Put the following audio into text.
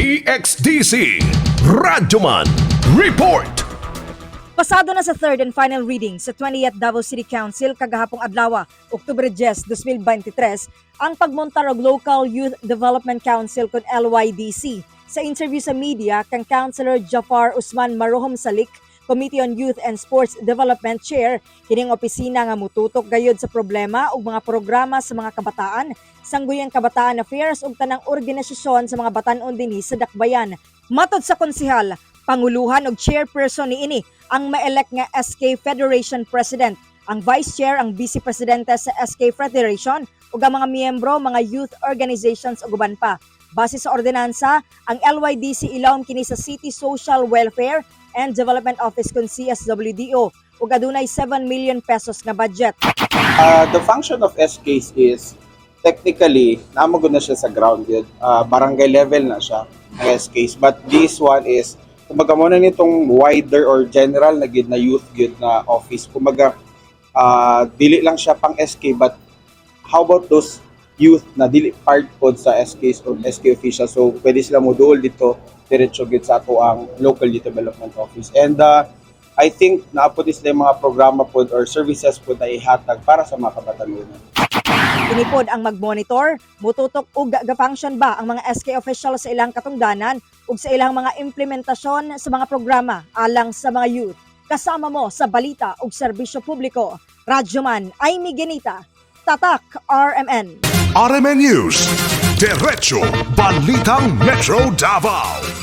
DXDC Radyoman Report Pasado na sa third and final reading sa 20th Davao City Council kagahapong adlaw, Oktubre 10, 2023, ang pagmontar og Local Youth Development Council kon LYDC. Sa interview sa media kang Councilor Jafar Usman Marohom Salik, Committee on Youth and Sports Development Chair, kining opisina nga mututok gayud sa problema ug mga programa sa mga kabataan, sangguyang kabataan affairs ug tanang organisasyon sa mga batan-on dinhi sa Dakbayan. Matod sa konsihal, panguluhan ug chairperson ni ini ang ma-elect nga SK Federation President. Ang Vice Chair ang Vice Presidente sa SK Federation ug ang mga miyembro mga youth organizations ug uban pa. Base sa ordinansa, ang LYDC ilawom kini sa City Social Welfare and Development Office kun CSWDO ug adunay 7 million pesos nga budget. Uh, the function of SKs is technically namagod na siya sa ground. Uh, barangay level na siya ng SKs. But this one is kumbaga mo na nitong wider or general na gid na youth gid na office. Kumbaga uh, dili lang siya pang SK but how about those youth na dili part pod sa SKs or SK officials so pwede sila mo duol dito diretso gid sa ato ang local youth development office and uh, I think naapod yung mga programa pod or services pod na ihatag para sa mga kabatanunan. Tinipod ang mag-monitor, mututok ug ga-function ba ang mga SK officials sa ilang katungdanan ug sa ilang mga implementasyon sa mga programa alang sa mga youth. Kasama mo sa balita ug serbisyo publiko. Radyoman ay Miguelita. Tatak RMN. RMN News. Diretso Balitang Metro Davao